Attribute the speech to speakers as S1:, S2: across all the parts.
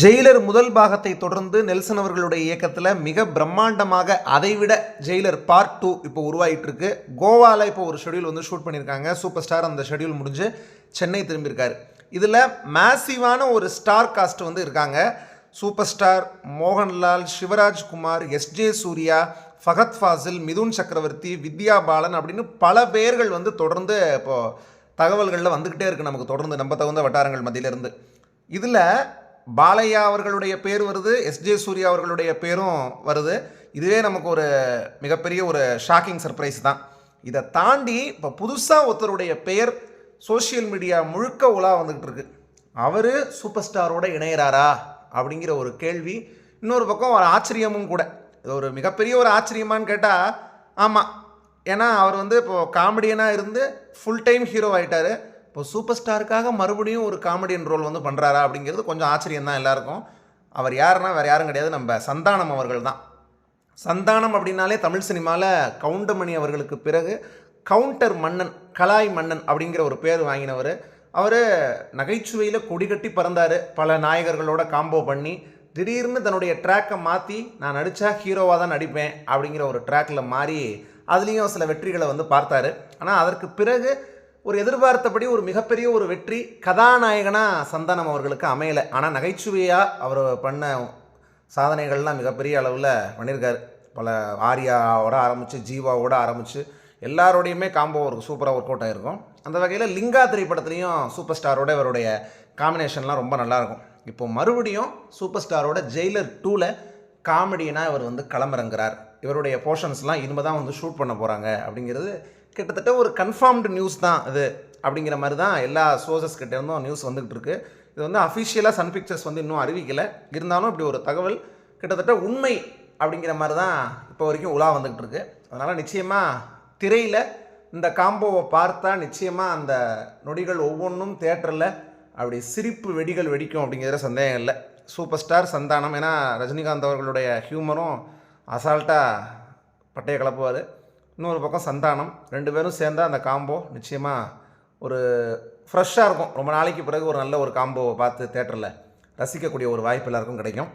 S1: Jailer முதல் பாகத்தை தொடர்ந்து நெல்சன் அவர்களுடைய இயக்கத்தில் மிக பிரம்மாண்டமாக அதைவிட ஜெயிலர் பார்ட் டூ இப்போ உருவாகிட்டு இருக்கு கோவாவில் இப்போ ஒரு ஷெடியூல் வந்து ஷூட் பண்ணியிருக்காங்க. சூப்பர் ஸ்டார் அந்த ஷெடியூல் முடிஞ்சு சென்னை திரும்பியிருக்காரு. இதில் மேசிவான ஒரு ஸ்டார் காஸ்ட் வந்து இருக்காங்க. சூப்பர் ஸ்டார் மோகன்லால் சிவராஜ்குமார் எஸ்ஜே சூர்யா ஃபகத் ஃபாசில் மிதுன் சக்கரவர்த்தி வித்யா பாலன் அப்படின்னு பல பேர்கள் வந்து தொடர்ந்து இப்போது தகவல்களில் வந்துக்கிட்டே இருக்குது நமக்கு. தொடர்ந்து நம்ம தகுந்த வட்டாரங்கள் மத்தியிலேருந்து. இதில் பாலையா அவர்களுடைய பேர் வருது எஸ்ஜே சூர்யா அவர்களுடைய பேரும் வருது. இதுவே நமக்கு ஒரு மிகப்பெரிய ஒரு ஷாக்கிங் சர்ப்ரைஸ் தான். இதை தாண்டி இப்போ புதுசாக ஒருத்தருடைய பெயர் சோஷியல் மீடியா முழுக்க உலா வந்துக்கிட்டு இருக்கு. அவர் சூப்பர் ஸ்டாரோட இணையிறாரா? அப்படிங்கிற ஒரு கேள்வி. இன்னொரு பக்கம் ஒரு ஆச்சரியமும் கூட. இது ஒரு மிகப்பெரிய ஒரு ஆச்சரியமான்னு கேட்டால் ஆமாம் ஏன்னா அவர் வந்து இப்போது காமெடியனாக இருந்து ஃபுல் டைம் ஹீரோ ஆகிட்டார் இப்போ சூப்பர் ஸ்டாருக்காக மறுபடியும் ஒரு காமெடியன் ரோல் வந்து பண்ணுறாரா அப்படிங்கிறது கொஞ்சம் ஆச்சரியம் தான் எல்லாருக்கும். அவர் யாருன்னா வேறு யாரும் கிடையாது நம்ம சந்தானம் அவர்கள் தான். சந்தானம் அப்படின்னாலே தமிழ் சினிமாவில் கவுண்டமணி அவர்களுக்கு பிறகு கவுண்டர் மன்னன் கலாய் மன்னன் அப்படிங்கிற ஒரு பேர் வாங்கினவர். அவர் நகைச்சுவையில் கொடி கட்டி பறந்தார் பல நாயகர்களோட காம்போ பண்ணி. திடீர்னு தன்னுடைய ட்ராக்கை மாற்றி நான் நடித்தா ஹீரோவாக தான் நடிப்பேன் அப்படிங்கிற ஒரு ட்ராக்கில் மாறி அதுலேயும் சில வெற்றிகளை வந்து பார்த்தாரு. ஆனால் அதற்கு பிறகு ஒரு எதிர்பார்த்தபடி ஒரு மிகப்பெரிய ஒரு வெற்றி கதாநாயகனாக சந்தானம் அவர்களுக்கு அமையலை. ஆனால் நகைச்சுவையாக அவர் பண்ண சாதனைகள்லாம் மிகப்பெரிய அளவில் பண்ணியிருக்கார் பல ஆர்யாவோட ஆரம்பித்து ஜீவாவோட ஆரம்பித்து எல்லாரோடையுமே காம்போ ஒரு சூப்பராக ஒர்க் அவுட் ஆகிருக்கும் அந்த வகையில் லிங்கா திரைப்படத்துலேயும் சூப்பர் ஸ்டாரோட இவருடைய காம்பினேஷன்லாம் ரொம்ப நல்லாயிருக்கும் இப்போ மறுபடியும் சூப்பர் ஸ்டாரோட ஜெயிலர் டூவில் காமெடியனாக இவர் வந்து களமிறங்குறார். இவருடைய போர்ஷன்ஸ்லாம் இனிமே தான் வந்து ஷூட் பண்ண போகிறாங்க அப்படிங்கிறது கிட்டத்தட்ட ஒரு கன்ஃபார்ம்டு நியூஸ் தான் இது அப்படிங்கிற மாதிரி தான் எல்லா சோர்சஸ் கிட்டேருந்தும் நியூஸ் வந்துகிட்டு இருக்கு. இது வந்து அஃபிஷியலாக சன் பிக்சர்ஸ் வந்து இன்னும் அறிவிக்கலை. இருந்தாலும் இப்படி ஒரு தகவல் கிட்டத்தட்ட உண்மை அப்படிங்கிற மாதிரி தான் இப்போ வரைக்கும் உலா வந்துகிட்டு இருக்கு. அதனால் நிச்சயமாக திரையில் இந்த காம்போவை பார்த்தா நிச்சயமாக அந்த நொடிகள் ஒவ்வொன்றும் தேட்டரில் அப்படி சிரிப்பு வெடிகள் வெடிக்கும் அப்படிங்கிற சந்தேகம் இல்லை. Super star Santhanam. ஏன்னா ரஜினிகாந்த் அவர்களுடைய ஹியூமரும் அசால்ட்டாக பட்டையை கிளப்புவார் இன்னொரு பக்கம் சந்தானம். ரெண்டு பேரும் சேர்ந்தால் அந்த காம்போ நிச்சயமாக ஒரு ஃப்ரெஷ்ஷாக இருக்கும். ரொம்ப நாளைக்கு பிறகு ஒரு நல்ல ஒரு காம்போவை பார்த்து தேட்டரில் ரசிக்கக்கூடிய ஒரு வாய்ப்பு எல்லாருக்கும் கிடைக்கும்.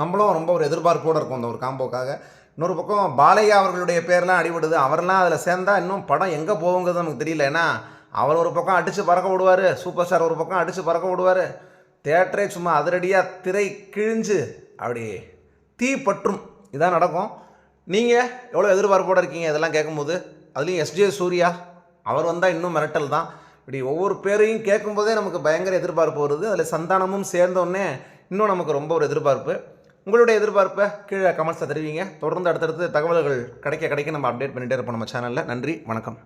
S1: நம்மளும் ரொம்ப ஒரு எதிர்பார்ப்போடு இருக்கும் அந்த ஒரு காம்போக்காக இன்னொரு பக்கம் பாலையா அவர்களுடைய பேர்லாம் அடிபடுது. அவரெல்லாம் அதில் சேர்ந்தால் இன்னும் படம் எங்கே போகுங்கிறது நமக்கு தெரியல. ஏன்னா அவர் ஒரு பக்கம் அடித்து பறக்க விடுவார். சூப்பர் ஸ்டார் ஒரு பக்கம் அடித்து பறக்க விடுவார். தேட்டரே சும்மா அதிரடியாக திரை கிழிஞ்சு அப்படி தீ பற்றும். இதான் நடக்கும். நீங்கள் எவ்வளோ எதிர்பார்ப்போடு இருக்கீங்க இதெல்லாம் கேட்கும்போது? அதுலேயும் எஸ்ஜே சூர்யா அவர் வந்தால் இன்னும் மிரட்டல் தான். இப்படி ஒவ்வொரு பேரையும் கேட்கும்போதே நமக்கு பயங்கர எதிர்பார்ப்பு வருது. அதில் சந்தானமும் சேர்ந்தோடனே இன்னும் நமக்கு ரொம்ப ஒரு எதிர்பார்ப்பு. உங்களுடைய எதிர்பார்ப்பை கீழே கமெண்ட்ஸை தெரிவிங்க. தொடர்ந்து அடுத்தடுத்து தகவல்கள் கிடைக்க கிடைக்க நம்ம அப்டேட் பண்ணிகிட்டே இருப்போம் நம்ம சேனலில் நன்றி வணக்கம்.